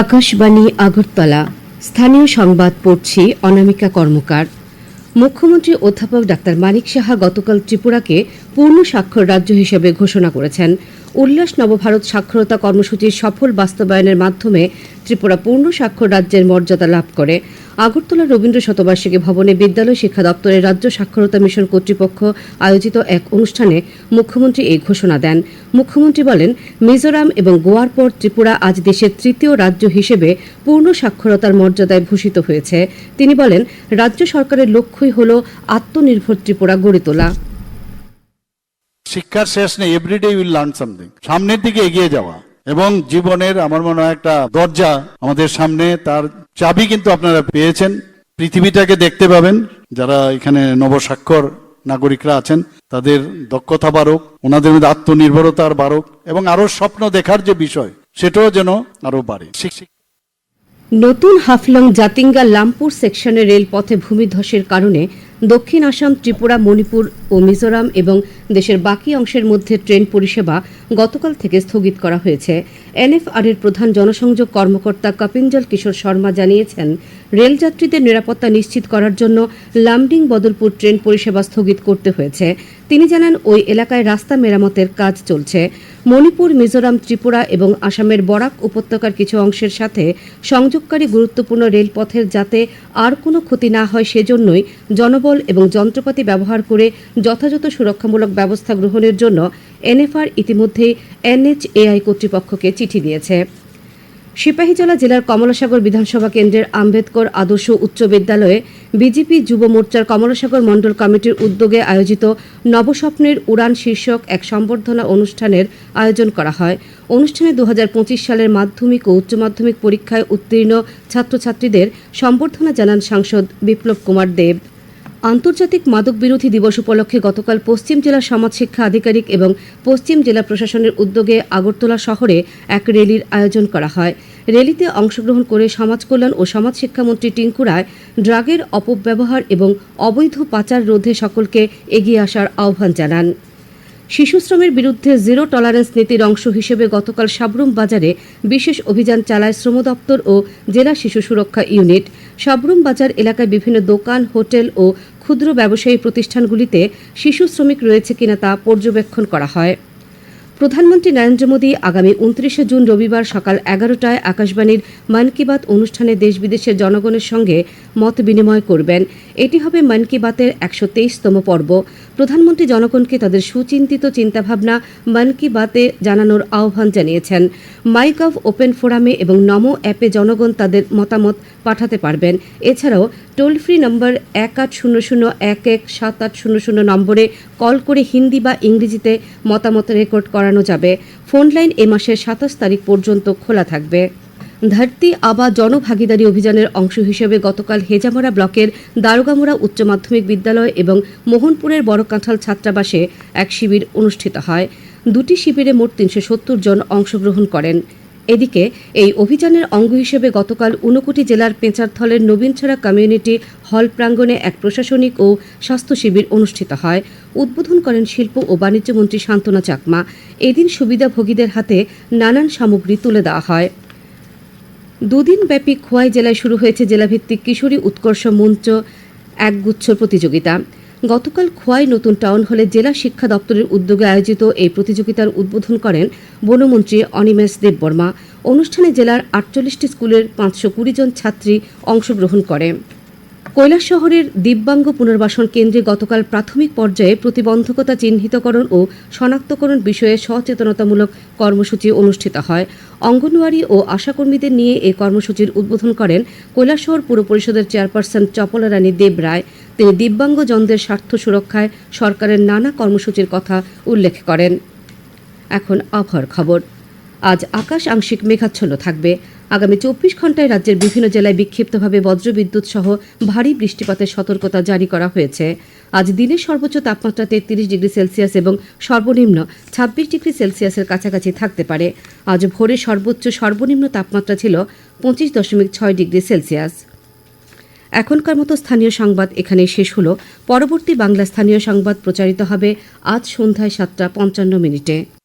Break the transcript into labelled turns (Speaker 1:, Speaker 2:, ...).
Speaker 1: আকাশবাণী আগরতলা। স্থানীয় সংবাদ পড়ছি অনামিকা কর্মকার। মুখ্যমন্ত্রী অধ্যাপক ডাক্তার মানিক সাহা গতকাল ত্রিপুরাকে পূর্ণ স্বাক্ষর রাজ্য হিসেবে ঘোষণা করেছেন। উল্লাস নবভারত সাক্ষরতা কর্মসূচির সফল বাস্তবায়নের মাধ্যমে ত্রিপুরা পূর্ণ স্বাক্ষর রাজ্যের মর্যাদা লাভ করে। আগরতলা রবীন্দ্র শতবার্ষিকী ভবনে বিদ্যালয় শিক্ষা দপ্তরের রাজ্য সাক্ষরতা মিশন কর্তৃপক্ষ আয়োজিত এক অনুষ্ঠানে মুখ্যমন্ত্রী এই ঘোষণা দেন। মুখ্যমন্ত্রী বলেন, মিজোরাম এবং গোয়ার পর ত্রিপুরা আজ দেশের তৃতীয় রাজ্য হিসেবে পূর্ণ সাক্ষরতার মর্যাদায় ভূষিত হয়েছে। তিনি বলেন, রাজ্য সরকারের লক্ষ্যই হল আত্মনির্ভর ত্রিপুরা গড়ে তোলা।
Speaker 2: শিক্ষার শেষ নেই এভরিডে উইল লার্ন সামথিং সামনের দিকে এগিয়ে যাওয়া এবং জীবনের, আমার মনে হয়, একটা দরজা আমাদের সামনে, তার চাবি কিন্তু আপনারা পেয়েছেন। পৃথিবীটাকে দেখতে পাবেন। যারা এখানে নবস্বাক্ষর নাগরিকরা আছেন, তাদের দক্ষতা বাড়ুক, ওনাদের মধ্যে আত্মনির্ভরতার বাড়ুক, এবং আরও স্বপ্ন দেখার যে বিষয়, সেটাও যেন আরও বাড়ে।
Speaker 1: নতুন হাফলং জাতিঙ্গা লামপুর সেকশনের রেলপথে ভূমিধসের কারণে দক্ষিণ আসাম, ত্রিপুরা, মণিপুর ও মিজোরাম এবং দেশের বাকি অংশের মধ্যে ট্রেন পরিষেবা গতকাল থেকে স্থগিত করা হয়েছে। এনএফআর এর প্রধান জনসংযোগ কর্মকর্তা কপিঞ্জল কিশোর শর্মা জানিয়েছেন, রেলযাত্রীদের নিরাপত্তা নিশ্চিত করার জন্য লামডিং বদলপুর ট্রেন পরিষেবা স্থগিত করতে হয়েছে। তিনি জানান, ওই এলাকায় রাস্তা মেরামতের কাজ চলছে। মণিপুর, মিজোরাম, ত্রিপুরা এবং আসামের বরাক উপত্যকার কিছু অংশের সাথে সংযোগকারী গুরুত্বপূর্ণ রেলপথের যাতে আর কোনো ক্ষতি না হয় সেজন্যই জনবল এবং যন্ত্রপাতি ব্যবহার করে যথাযথ সুরক্ষামূলক ব্যবস্থা গ্রহণের জন্য এনএফআর ইতিমধ্যেই এনএচএআই কর্তৃপক্ষকে চিঠি দিয়েছে। সিপাহীজলা জেলার কমলাসাগর বিধানসভা কেন্দ্রের আম্বেদকর আদর্শ উচ্চ বিদ্যালয়ে বিজেপি যুব মোর্চার কমলাসাগর মণ্ডল কমিটির উদ্যোগে আয়োজিত নবস্বপ্নের উড়ান শীর্ষক এক সম্বর্ধনা অনুষ্ঠানের আয়োজন করা হয়। অনুষ্ঠানে দু হাজার পঁচিশ সালের মাধ্যমিক ও উচ্চ মাধ্যমিক পরীক্ষায় উত্তীর্ণ ছাত্রছাত্রীদের সম্বর্ধনা জানান সাংসদ বিপ্লব কুমার দেব। আন্তর্জাতিক মাদক বিরোধী দিবস উপলক্ষে গতকাল পশ্চিম জেলার সমাজ শিক্ষা আধিকারিক এবং পশ্চিম জেলা প্রশাসনের উদ্যোগে আগরতলা শহরে এক র্যালির আয়োজন করা হয়। র্যালিতে অংশগ্রহণ করে সমাজ কল্যাণ ও সমাজ শিক্ষামন্ত্রী টিঙ্কু রায় ড্রাগের অপব্যবহার এবং অবৈধ পাচার রোধে সকলকে এগিয়ে আসার আহ্বান জানান। শিশু শ্রমের বিরুদ্ধে জিরো টলারেন্স নীতির অংশ হিসেবে গতকাল সাবরুম বাজারে বিশেষ অভিযান চালায় শ্রম দপ্তর ও জেলা শিশু সুরক্ষা ইউনিট। সাবরুম বাজার এলাকায় বিভিন্ন দোকান, হোটেল ও ক্ষুদ্র ব্যবসায়ী প্রতিষ্ঠানগুলিতে শিশু শ্রমিক রয়েছে কিনা তা পর্যবেক্ষণ করা হয়। প্রধানমন্ত্রী নরেন্দ্র মোদী আগামী উনত্রিশে জুন রবিবার সকাল এগারোটায় আকাশবাণীর মন কি বাত অনুষ্ঠানে দেশ বিদেশের জনগণের সঙ্গে মত বিনিময় করবেন। এটি হবে মন কি বাতের একশো তেইশতম পর্ব। প্রধানমন্ত্রী জনগণকে তাদের সুচিন্তিত চিন্তাভাবনা মন কি বাতে জানানোর আহ্বান জানিয়েছেন। মাইক মাইগভ ওপেন ফোরামে এবং নমো অ্যাপে জনগণ তাদের মতামত পাঠাতে পারবেন। এছাড়াও টোল ফ্রি নম্বর এক আট শূন্য শূন্য এক এক সাত আট শূন্য শূন্য নম্বরে কল করে হিন্দি বা ইংরেজিতে মতামত রেকর্ড করানো যাবে। ফোন লাইন এ মাসের সাতাশ তারিখ পর্যন্ত খোলা থাকবে। ধরতি আবা জনভাগিদারি অভিযানের অংশ হিসেবে গতকাল হেজামরা ব্লকের দারোগামোড়া উচ্চ মাধ্যমিক বিদ্যালয় এবং মোহনপুরের বড়কাঁঠাল ছাত্রাবাসে এক শিবির অনুষ্ঠিত হয়। দুটি শিবিরে মোট তিনশো সত্তর জন অংশগ্রহণ করেন। এদিকে, এই অভিযানের অঙ্গ হিসেবে গতকাল ঊনকোটি জেলার পেঁচারথলের নবীনছড়া কমিউনিটি হল প্রাঙ্গণে এক প্রশাসনিক ও স্বাস্থ্য শিবির অনুষ্ঠিত হয়। উদ্বোধন করেন শিল্প ও বাণিজ্য মন্ত্রী শান্তনা চাকমা। এদিন সুবিধাভোগীদের হাতে নানান সামগ্রী তুলে দেওয়া হয়। দুদিন ব্যাপী খোয়াই জেলায় শুরু হয়েছে জেলাভিত্তিক কিশোরী উৎকর্ষ মঞ্চ একগুচ্ছ প্রতিযোগিতা। গতকাল খোয়াই নতুন টাউন হলে জেলা শিক্ষা দপ্তরের উদ্যোগে আয়োজিত এই প্রতিযোগিতার উদ্বোধন করেন বনমন্ত্রী অনিমেষ দেববর্মা। অনুষ্ঠানে জেলার আটচল্লিশটি স্কুলের পাঁচশো কুড়ি জন ছাত্রী অংশগ্রহণ করে। কৈলাস শহরের দিব্যাঙ্গ পুনর্বাসন কেন্দ্রে গতকাল প্রাথমিক পর্যায়ে প্রতিবন্ধকতা চিহ্নিতকরণ ও শনাক্তকরণ বিষয়ে সচেতনতামূলক কর্মসূচি অনুষ্ঠিত হয়। অঙ্গনওয়াড়ি ও আশাকর্মীদের নিয়ে এই কর্মসূচির উদ্বোধন করেন কৈলাসহর পুর পরিষদের চেয়ারপারসন চপলা রানী দেব রায়। তিনি দিব্যাঙ্গজনদের স্বার্থ সুরক্ষায় সরকারের নানা কর্মসূচির কথা উল্লেখ করেন। এখন আবহাওয়ার খবর। আজ আকাশ আংশিক মেঘাচ্ছন্ন থাকবে। আগামী চব্বিশ ঘন্টায় রাজ্যের বিভিন্ন জেলায় বিক্ষিপ্তভাবে বজ্রবিদ্যুৎ সহ ভারী বৃষ্টিপাতের সতর্কতা জারি করা হয়েছে। আজ দিনের সর্বোচ্চ তাপমাত্রা তেত্রিশ ডিগ্রি সেলসিয়াস এবং সর্বনিম্ন ছাব্বিশ ডিগ্রি সেলসিয়াসের কাছাকাছি থাকতে পারে। আজ ভোরে সর্বোচ্চ সর্বনিম্ন তাপমাত্রা ছিল পঁচিশ দশমিক ছয় ডিগ্রি সেলসিয়াস। এখনকার মতো স্থানীয় সংবাদ এখানে শেষ হল। পরবর্তী বাংলা স্থানীয় সংবাদ প্রচারিত হবে আজ সন্ধ্যায় সাতটা পঞ্চান্ন মিনিটে।